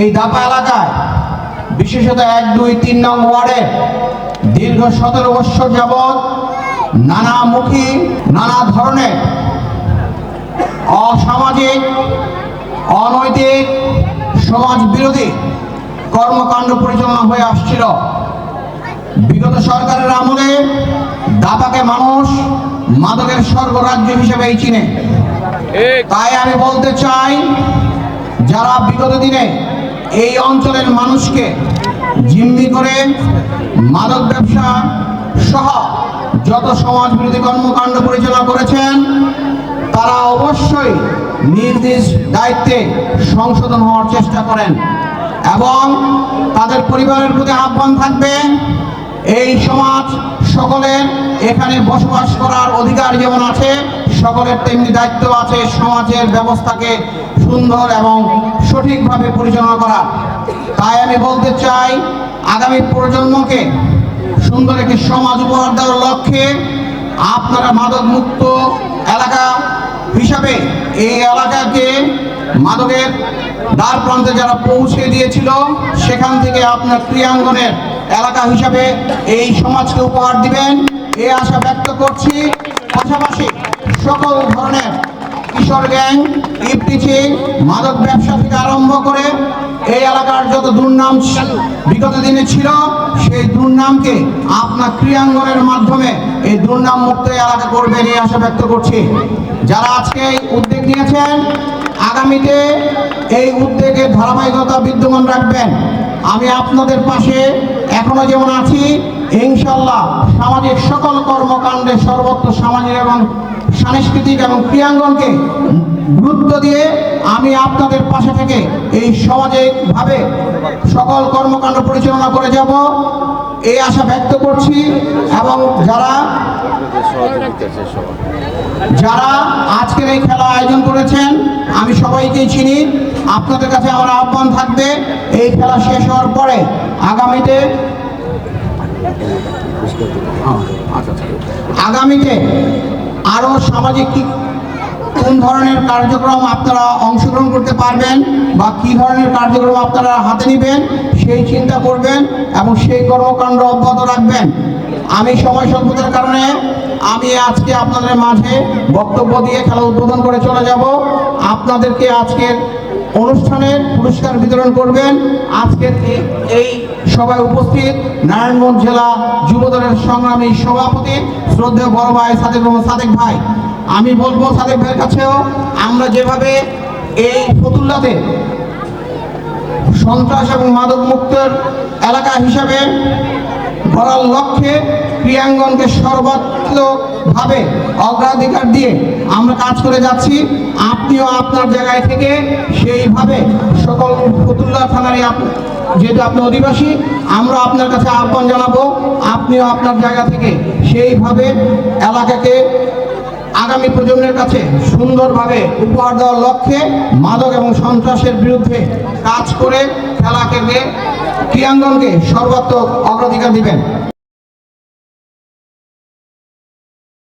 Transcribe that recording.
এই দাপা এলাকায় বিশেষত এক দুই তিন নং ওয়ার্ডে দীর্ঘ সতেরো বৎসর যাবৎ নানামুখী নানা ধরনের অসামাজিক অনৈতিক সমাজ বিরোধী কর্মকাণ্ড পরিচালনা হয়ে আসছিল। বিগত সরকারের আমলে দাপাকে মানুষ মাদকের স্বর্গরাজ্য হিসেবেই চিনে। তাই আমি বলতে চাই যারা বিগত দিনে এই অঞ্চলের মানুষকে জিম্মি করে মাদক ব্যবসা সহ যত সমাজ বিরোধী কর্মকাণ্ড পরিচালনা করেছেন, তারা অবশ্যই নিজ নিজ দায়িত্বে সংশোধন হওয়ার চেষ্টা করেন এবং তাদের পরিবারের প্রতি আহ্বান থাকবে, এই সমাজ সকলের এখানে বসবাস করার অধিকার যেমন আছে সকলের তেমনি দায়িত্ব আছে, সমাজের ব্যবস্থাকে সুন্দর এবং সঠিকভাবে পরিচালনা করা। তাই আমি বলতে চাই, আগামী প্রজন্মকে সুন্দর একটি সমাজ উপহার দেওয়ার লক্ষ্যে আপনারা মাদক মুক্ত এলাকা হিসাবে এই এলাকাকে মাদকের দ্বার প্রান্তে যারা পৌঁছে দিয়েছিল, সেখান থেকে আপনার ক্রিয়াঙ্গনের এলাকা হিসাবে এই সমাজকে উপহার দিবেন। এই আশা ব্যক্ত করছি। পাশাপাশি সকল ধরনের কিশোর গ্যাং ইফটিচি মাদক ব্যবসা থেকে আরম্ভ করে এই এলাকার যত দুর্নাম বিগত দিনে ছিল, সেই দুর্নামকে আপনার ক্রিয়াঙ্গনের মাধ্যমে এই দুর্নাম মুক্ত এলাকা করবেন এই আশা ব্যক্ত করছি। যারা আজকে উদ্যোগ নিয়েছেন, আগামীতে এই উদ্যোগের ধারাবাহিকতা বিদ্যমান রাখবেন। আমি আপনাদের পাশে এখনও যেমন আছি ইনশাল্লাহ সামাজিক সকল কর্মকাণ্ডে সর্বত্র সামাজিক এবং সাংস্কৃতিক এবং ক্রিয়াঙ্গনকে গুরুত্ব দিয়ে আমি আপনাদের পাশে থেকে এই সামাজিকভাবে সকল কর্মকাণ্ড পরিচালনা করে যাব। এই আশা ব্যক্ত করছি এবং যারা যারা আজকের এই খেলা আয়োজন করেছেন, আমি সবাইকেই চিনি। আপনাদের কাছে আমার আহ্বান থাকবে এই খেলা শেষ হওয়ার পরে আগামীতে আগামীতে আরও সামাজিক কোন ধরনের কার্যক্রম আপনারা অংশগ্রহণ করতে পারবেন বা কি ধরনের কার্যক্রম আপনারা হাতে নেবেন, সেই চিন্তা করবেন এবং সেই কর্মকাণ্ড অব্যাহত রাখবেন। আমি সময় স্বল্পতার কারণে আমি আজকে আপনাদের মাঝে বক্তব্য দিয়ে খেলা উদ্বোধন করে চলে যাব। আপনাদেরকে আজকের অনুষ্ঠানের পুরস্কার বিতরণ করবেন। আজকের এ- এই সভায় উপস্থিত নারায়ণগঞ্জ জেলা যুবদলের সংগ্রামী সভাপতি শ্রদ্ধেয় বড় ভাই সাদেক মোহাম্মদ সাদেক ভাই। আমি বলব সাদেক ভাইয়ের কাছেও, আমরা যেভাবে এই ফতুল্লাতে সন্ত্রাস এবং মাদক মুক্তের এলাকা হিসাবে করার লক্ষ্যে ক্রিয়াঙ্গনকে সর্বাত্মকভাবে অগ্রাধিকার দিয়ে আমরা কাজ করে যাচ্ছি, আপনিও আপনার জায়গায় থেকে সেইভাবে সকল ফতুল্লা থানারই যেহেতু আপনি অধিবাসী, আমরা আপনার কাছে আহ্বান জানাব, আপনিও আপনার জায়গা থেকে সেইভাবে এলাকাকে আগামী প্রজন্মের কাছে সুন্দরভাবে উপহার দেওয়ার লক্ষ্যে মাদক এবং সন্ত্রাসের বিরুদ্ধে কাজ করে খেলাকে ক্রিয়াঙ্গনকে সর্বাত্মক অগ্রাধিকার দিবেন।